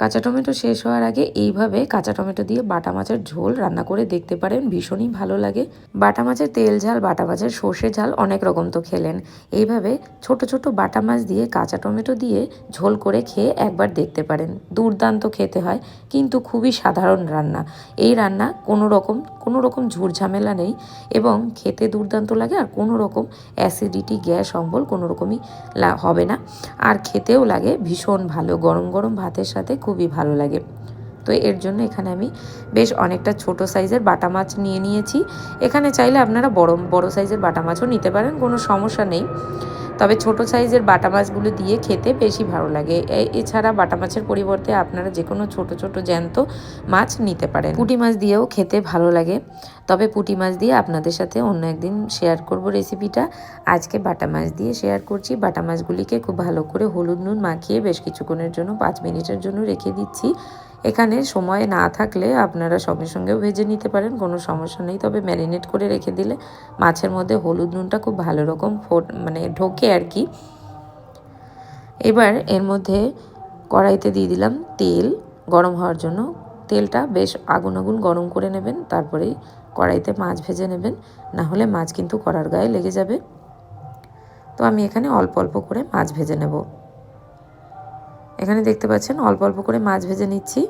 কাঁচা টমেটো শেষ হওয়ার আগে এইভাবে কাঁচা টমেটো দিয়ে বাটা মাছের ঝোল রান্না করে দেখতে পারেন, ভীষণই ভালো লাগে। বাটা মাছের তেল ঝাল, বাটা মাছের সর্ষে ঝাল অনেক রকম তো খেলেন। এইভাবে ছোট ছোট বাটা মাছ দিয়ে কাঁচা টমেটো দিয়ে ঝোল করে খেয়ে একবার দেখতে পারেন। দুর্দান্ত খেতে হয়, কিন্তু খুবই সাধারণ রান্না। এই রান্না কোনো রকম কোনো রকম ঝামেলা নেই এবং খেতে দুর্দান্ত লাগে আর কোনো রকম অ্যাসিডিটি, গ্যাস, অম্বল কোনো রকমই হবে না। আর খেতেও লাগে, ভীষণ ভালো। গরম গরম ভাতের সাথে খুবই ভালো লাগে। তো এর জন্য এখানে আমি বেশ অনেকটা ছোট সাইজের বাটা মাছ নিয়ে নিয়েছি। এখানে চাইলে আপনারা বড় বড় সাইজের বাটা মাছও নিতে পারেন, কোনো সমস্যা নেই। তবে ছোট সাইজের বাটা মাছগুলো দিয়ে খেতে বেশি ভালো লাগে। এছাড়া বাটা মাছের পরিবর্তে আপনারা যে কোনো ছোট ছোট, জ্যান্ত মাছ নিতে পারেন। পুঁটি মাছ দিয়েও খেতে ভালো লাগে। তবে পুঁটি মাছ দিয়ে আপনাদের সাথে অন্য একদিন শেয়ার করব রেসিপিটা আজকে বাটা মাছ দিয়ে শেয়ার করছি। বাটা মাছগুলিকে খুব ভালো করে হলুদ নুন মাখিয়ে বেশ কিছুক্ষণের জন্য, পাঁচ মিনিটের জন্য রেখে দিচ্ছি। এখানে সময় না থাকলে আপনারা সঙ্গে সঙ্গেও ভেজে নিতে পারেন, কোনো সমস্যা নেই। তবে ম্যারিনেট করে রেখে দিলে মাছের মধ্যে হলুদ নুনটা খুব ভালো রকম ফোট মানে ঢোকে আর কি। এবার এর মধ্যে কড়াইতে দিয়ে দিলাম তেল। গরম হওয়ার জন্য তেলটা বেশ আগুন আগুন গরম করে নেবেন তারপরেই কড়াইতে মাছ ভেজে নেবেন। না হলে মাছ কিন্তু কড়ার গায়ে লেগে যাবে। তো আমি এখানে অল্প অল্প করে মাছ ভেজে নেব। এখানে দেখতে পাচ্ছেন, অল্প অল্প করে মাছ ভেজে নিচ্ছি।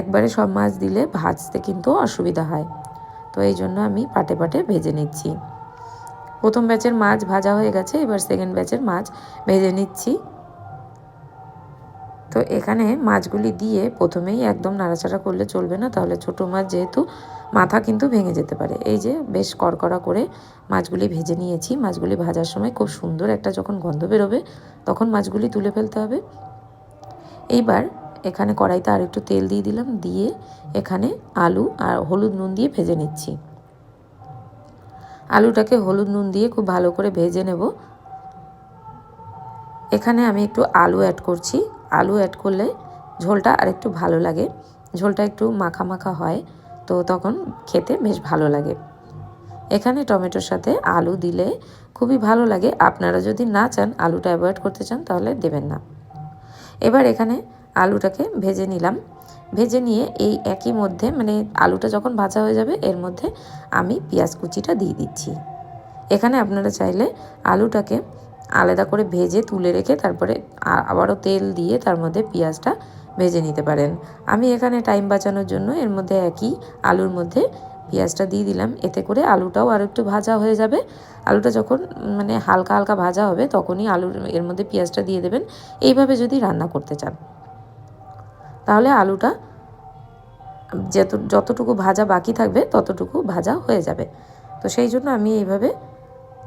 একবারে সব মাছ দিলে ভাজতে কিন্তু অসুবিধা হয়। তো এই জন্য আমি পাটে পাটে ভেজে নিচ্ছি। প্রথম ব্যাচের মাছ ভাজা হয়ে গেছে, এবার সেকেন্ড ব্যাচের মাছ ভেজে নিচ্ছি। তো এখানে মাছগুলি দিয়ে প্রথমেই একদম নাড়াচাড়া করলে চলবে না, তাহলে ছোট মাছ যেহেতু মাথা কিন্তু ভেঙে যেতে পারে। এই যে বেশ কড়কড়া করে মাছগুলি ভেজে নিয়েছি। মাছগুলি ভাজার সময় খুব সুন্দর একটা যখন গন্ধ বেরোবে, তখন মাছগুলি তুলে ফেলতে হবে। এইবার এখানে কড়াইতে আর একটু তেল দিয়ে দিলাম, দিয়ে এখানে আলু আর হলুদ নুন দিয়ে ভেজে নিচ্ছি। আলুটাকে হলুদ নুন দিয়ে খুব ভালো করে ভেজে নেব। এখানে আমি একটু আলু অ্যাড করছি। আলু অ্যাড করলে ঝোলটা আর একটু ভালো লাগে। ঝোলটা একটু মাখা মাখা হয়, তো তখন খেতে বেশ ভালো লাগে। এখানে টমেটোর সাথে আলু দিলে খুবই ভালো লাগে। আপনারা যদি না চান, আলুটা অ্যাভয়েড করতে চান, তাহলে দেবেন না। এবার এখানে আলুটাকে ভেজে নিলাম। ভেজে নিয়ে এই একই মধ্যে মানে আলুটা যখন ভাজা হয়ে যাবে, এর মধ্যে আমি পেঁয়াজ কুচিটা দিয়ে দিচ্ছি। এখানে আপনারা চাইলে আলুটাকে আলাদা করে ভেজে তুলে রেখে তারপরে আবারও তেল দিয়ে তার মধ্যে পেঁয়াজটা ভেজে নিতে পারেন। আমি এখানে টাইম বাঁচানোর জন্য এর মধ্যে একই আলুর মধ্যে পেঁয়াজটা দিয়ে দিলাম। এতে করে আলুটাও আর একটু ভাজা হয়ে যাবে। আলুটা যখন মানে হালকা হালকা ভাজা হবে, তখনই আলুর এর মধ্যে পেঁয়াজটা দিয়ে দেবেন। এইভাবে যদি রান্না করতে চান। তাহলে আলুটা যত, যতটুকু ভাজা বাকি থাকবে, ততটুকু ভাজা হয়ে যাবে। তো সেই জন্য আমি এইভাবে,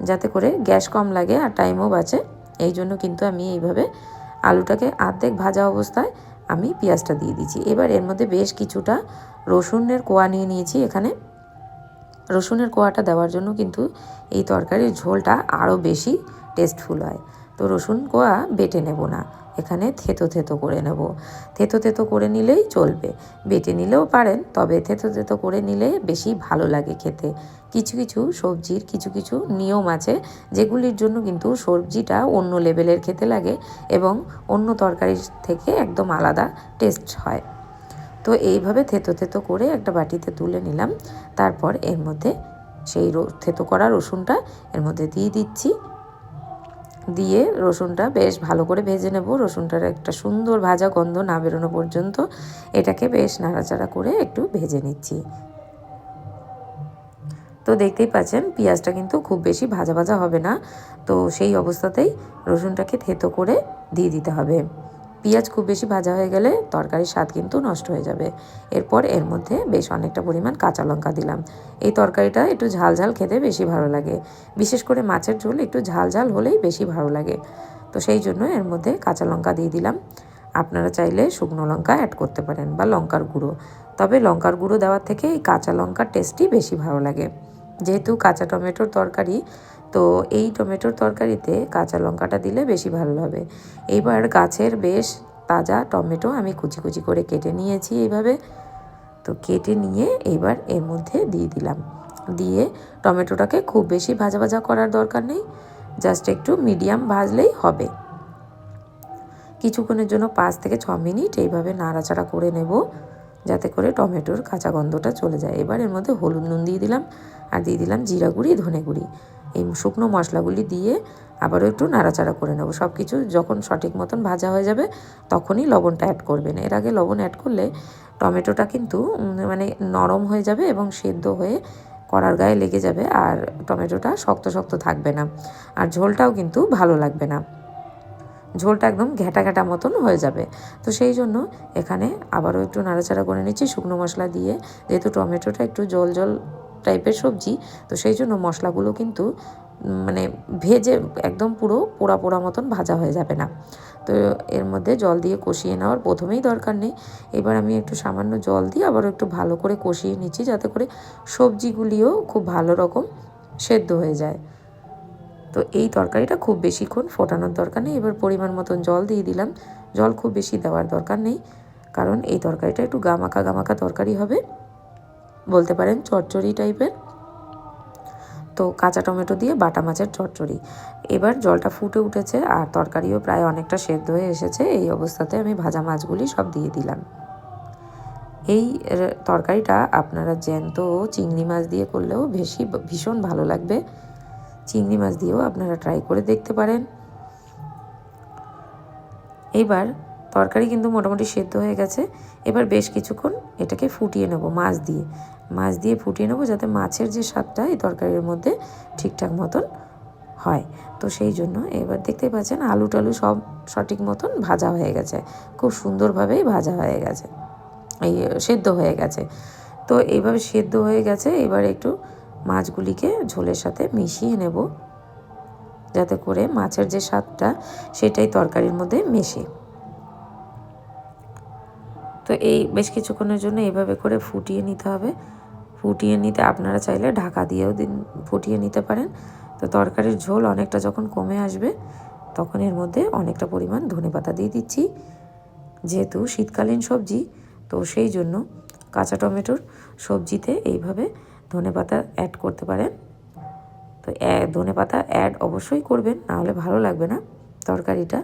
যাতে করে গ্যাস কম লাগে আর টাইমও বাঁচে, এই জন্য কিন্তু আমি এইভাবে আলুটাকে আর্ধেক ভাজা অবস্থায় আমি পেঁয়াজটা দিয়ে দিচ্ছি এবার এর মধ্যে বেশ কিছুটা রসুনের কোয়া নিয়ে নিয়েছি এখানে। রসুনের কোয়াটা দেওয়ার জন্য কিন্তু এই তরকারির ঝোলটা আরও বেশি টেস্টফুল হয়। তো রসুন কোয়া বেটে নেব না, এখানে থেতো থেতো করে নেব। থেতো থেতো করে নিলেই চলবে। বেটে নিলেও পারেন, তবে থেতো থেতো করে নিলে বেশি ভালো লাগে খেতে। কিছু কিছু সবজির কিছু কিছু নিয়ম আছে, যেগুলির জন্য কিন্তু সবজিটা অন্য লেভেলের খেতে লাগে এবং অন্য তরকারির থেকে একদম আলাদা টেস্ট হয়। তো এইভাবে থেতো থেতো করে একটা বাটিতে তুলে নিলাম। তারপর এর মধ্যে সেই থেতো করা রসুনটা এর মধ্যে দিয়ে দিচ্ছি। দিয়ে রসুনটা বেশ ভালো করে ভেজে নেব। রসুনটার একটা সুন্দর ভাজা গন্ধ না বেরোনো পর্যন্ত এটাকে বেশ নাড়াচাড়া করে একটু ভেজে নিচ্ছি। তো দেখতেই পাচ্ছেন পেঁয়াজটা কিন্তু খুব বেশি ভাজা ভাজা হবে না। তো সেই অবস্থাতেই রসুনটাকে থেতো করে দিয়ে দিতে হবে। পেঁয়াজ খুব বেশি ভাজা হয়ে গেলে তরকারির স্বাদ কিন্তু নষ্ট হয়ে যাবে। এরপর এর মধ্যে বেশ অনেকটা পরিমাণ কাঁচা লঙ্কা দিলাম। এই তরকারিটা একটু ঝাল ঝাল খেতে বেশি ভালো লাগে। বিশেষ করে মাছের ঝোল একটু ঝাল ঝাল হলেই বেশি ভালো লাগে। তো সেই জন্য এর মধ্যে কাঁচা লঙ্কা দিয়ে দিলাম। আপনারা চাইলে শুকনো লঙ্কা অ্যাড করতে পারেন বা লঙ্কার গুঁড়ো। তবে লঙ্কার গুঁড়ো দেওয়ার থেকে এই কাঁচা লঙ্কার টেস্টই বেশি ভালো লাগে। যেহেতু কাঁচা টমেটোর তরকারি তো এই টমেটোর তরকারিতে কাঁচা লঙ্কাটা দিলে বেশি ভালো হবে। এইবার গাছের বেশ তাজা টমেটো আমি কুচি কুচি করে কেটে নিয়েছি এইভাবে। তো কেটে নিয়ে এইবার এর মধ্যে দিয়ে দিলাম। দিয়ে টমেটোটাকে খুব বেশি ভাজা ভাজা করার দরকার নেই, জাস্ট একটু মিডিয়াম ভাজলেই হবে। কিছুক্ষণের জন্য পাঁচ থেকে ছ মিনিট এইভাবে নাড়াচাড়া করে নেব, যাতে করে টমেটোর কাঁচা গন্ধটা চলে যায়। এবার এর মধ্যে হলুদ নুন দিয়ে দিলাম, আর দিয়ে দিলাম জিরা গুঁড়ি, ধনে গুঁড়ি। এই শুকনো মশলাগুলি দিয়ে আবারও একটু নাড়াচাড়া করে নেব। সব কিছু যখন সঠিক মতন ভাজা হয়ে যাবে, তখনই লবণটা অ্যাড করবেন। এর আগে লবণ অ্যাড করলে টমেটোটা কিন্তু মানে নরম হয়ে যাবে এবং সেদ্ধ হয়ে কড়ার গায়ে লেগে যাবে আর টমেটোটা শক্ত শক্ত থাকবে না। আর ঝোলটাও কিন্তু ভালো লাগবে না। ঝোলটা একদম ঘ্যাটা ঘ্যাটা মতন হয়ে যাবে। তো সেই জন্য এখানে আবারও একটু নাড়াচাড়া করে নিচ্ছি শুকনো মশলা দিয়ে। যেহেতু টমেটোটা একটু জল জল টাইপের সবজি, তো সেই জন্য মশলাগুলো কিন্তু মানে ভেজে একদম পুরো পোড়া পোড়া মতন ভাজা হয়ে যাবে না। তো এর মধ্যে জল দিয়ে কষিয়ে নেওয়ার প্রথমেই দরকার নেই। এবার আমি একটু সামান্য জল দিয়ে আবার একটু ভালো করে কষিয়ে নিচ্ছি যাতে করে সবজিগুলিও খুব ভালো রকম সেদ্ধ হয়ে যায়। তো এই তরকারিটা খুব বেশিক্ষণ ফোটানোর দরকার নেই। এবার পরিমাণ মতন জল দিয়ে দিলাম। জল খুব বেশি দেওয়ার দরকার নেই। কারণ এই তরকারিটা একটু গামাকা গামাকা তরকারি হবে। বলতে পারেন চচ্চড়ি টাইপের। তো কাঁচা টমেটো দিয়ে বাটা মাছের চচ্চড়ি এবার জলটা ফুটে উঠেছে আর তরকারিও প্রায় অনেকটা সেদ্ধ হয়ে এসেছে। এই অবস্থাতে আমি ভাজা মাছগুলি সব দিয়ে দিলাম। এই তরকারিটা আপনারা জ্যান্ত চিংড়ি মাছ দিয়ে করলেও বেশি ভীষণ ভালো লাগবে। চিংড়ি মাছ দিয়েও আপনারা ট্রাই করে দেখতে পারেন। এবার তরকারি কিন্তু মোটামুটি সেদ্ধ হয়ে গেছে। এবার বেশ কিছুক্ষণ এটাকে ফুটিয়ে নেব, মাছ দিয়ে। মাছ দিয়ে ফুটিয়ে নেব যাতে মাছের যে স্বাদটা এই তরকারির মধ্যে ঠিকঠাক মতন হয়। তো সেই জন্য এবার দেখতে পাচ্ছেন আলু টালু সব সঠিক মতন ভাজা হয়ে গেছে। খুব সুন্দরভাবেই ভাজা হয়ে গেছে। এই সেদ্ধ হয়ে গেছে। তো এইভাবে সেদ্ধ হয়ে গেছে। এবার একটু মাছগুলিকে ঝোলের সাথে মিশিয়ে নেব। যাতে করে মাছের যে স্বাদটা সেটাই তরকারির মধ্যে মেশে। তো এই বেশ কিছুক্ষণের জন্য এইভাবে করে ফুটিয়ে নিতে হবে। ফুটিয়ে নিতে আপনারা চাইলে ঢাকা দিয়েও দিন, ফুটিয়ে নিতে পারেন। তো তরকারির ঝোল অনেকটা যখন কমে আসবে, তখন এর মধ্যে অনেকটা পরিমাণ ধনে পাতা দিয়ে দিচ্ছি। যেহেতু শীতকালীন সবজি, তো সেই জন্য কাঁচা টমেটোর সবজিতে এইভাবে ধনে পাতা অ্যাড করতে পারেন। তো ধনে পাতা অ্যাড অবশ্যই করবেন নাহলে ভালো লাগবে না তরকারিটা।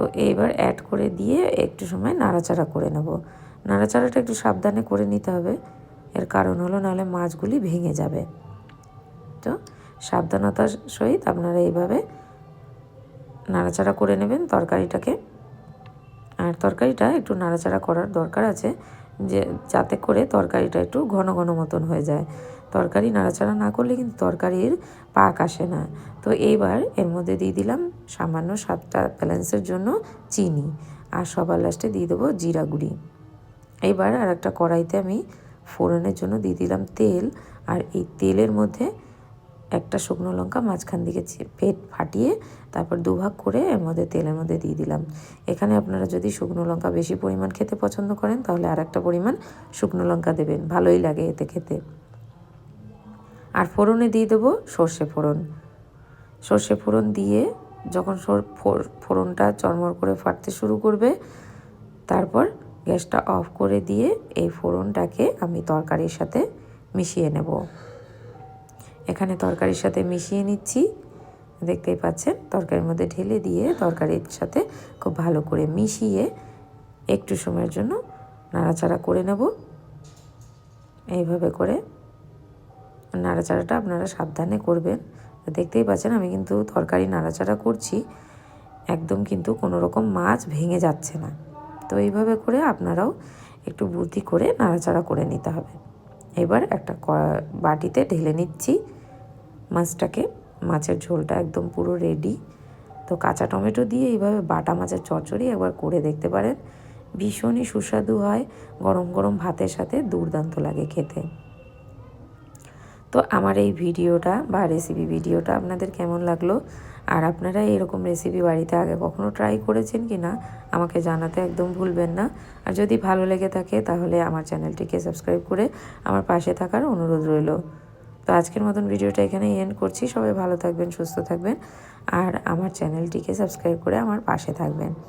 তো এইবার অ্যাড করে দিয়ে একটু সময় নাড়াচাড়া করে নেব। নাড়াচাড়াটা একটু সাবধানে করে নিতে হবে। এর কারণ হলো নাহলে মাছগুলি ভেঙে যাবে। তো সাবধানতার সহিত আপনারা এইভাবে নাড়াচাড়া করে নেবেন তরকারিটাকে। আর তরকারিটা একটু নাড়াচাড়া করার দরকার আছে। যে যাতে করে তরকারিটা একটু ঘন ঘন মতন হয়ে যায়। তরকারি নাড়াচাড়া না করলে কিন্তু তরকারির পাক আসে না। তো এইবার এর মধ্যে দিয়ে দিলাম সামান্য সাতটা ব্যালেন্সের জন্য চিনি আর সবার লাস্টে দিয়ে দেবো জিরা গুঁড়ি। এইবার আর একটা কড়াইতে আমি ফোড়নের জন্য দিয়ে দিলাম তেল আর এই তেলের মধ্যে একটা শুকনো লঙ্কা মাঝখান দিকে পেট ফাটিয়ে তারপর দুভাগ করে এর মধ্যে তেলের মধ্যে দিয়ে দিলাম। এখানে আপনারা যদি শুকনো লঙ্কা বেশি পরিমাণ খেতে পছন্দ করেন, তাহলে আর একটা পরিমাণ শুকনো লঙ্কা দেবেন। ভালোই লাগে এতে খেতে। আর ফোড়নে দিয়ে দেবো সর্ষে ফোড়ন। সর্ষে ফোড়ন দিয়ে যখন ফোড়নটা চরমর করে ফাটতে শুরু করবে, তারপর গ্যাসটা অফ করে দিয়ে এই ফোড়নটাকে আমি তরকারির সাথে মিশিয়ে নেব। এখানে তরকারির সাথে মিশিয়ে নিচ্ছি। দেখতেই পাচ্ছেন, তরকারির মধ্যে ঢেলে দিয়ে তরকারির সাথে খুব ভালো করে মিশিয়ে একটু সময়ের জন্য নাড়াচাড়া করে নেব। এইভাবে করে নাড়াচাড়াটা আপনারা সাবধানে করবেন। দেখতেই পাচ্ছেন, আমি কিন্তু তরকারি নাড়াচাড়া করছি, একদম কিন্তু কোনো রকম মাছ ভেঙে যাচ্ছে না। তো এইভাবে করে আপনারাও একটু বুদ্ধি করে নাড়াচাড়া করে নিতে হবে। এবার একটা বাটিতে ঢেলে নিচ্ছি। মাছটাকে, মাছের ঝোলটা একদম পুরো রেডি তো কাঁচা টমেটো দিয়ে এইভাবে বাটা মাছের চচ্চড়ি একবার করে দেখতে পারেন। ভীষণই সুস্বাদু হয়, গরম গরম ভাতের সাথে দুর্দান্ত লাগে খেতে। তো আমার এই ভিডিওটা বা রেসিপি ভিডিওটা আপনাদের কেমন লাগল? আর আপনারা এরকম রেসিপি বাড়িতে আগে কখনো ট্রাই করেছেন কি না, আমাকে জানাতে একদম ভুলবেন না। আর যদি ভালো লেগে থাকে, তাহলে আমার চ্যানেলটিকে সাবস্ক্রাইব করে আমার পাশে থাকার অনুরোধ রইল। তো আজকের মতন ভিডিওটা এখানে এন্ড করছি। সবাই ভালো থাকবেন, সুস্থ থাকবেন, আর আমার চ্যানেলটিকে সাবস্ক্রাইব করে আমার পাশে থাকবেন।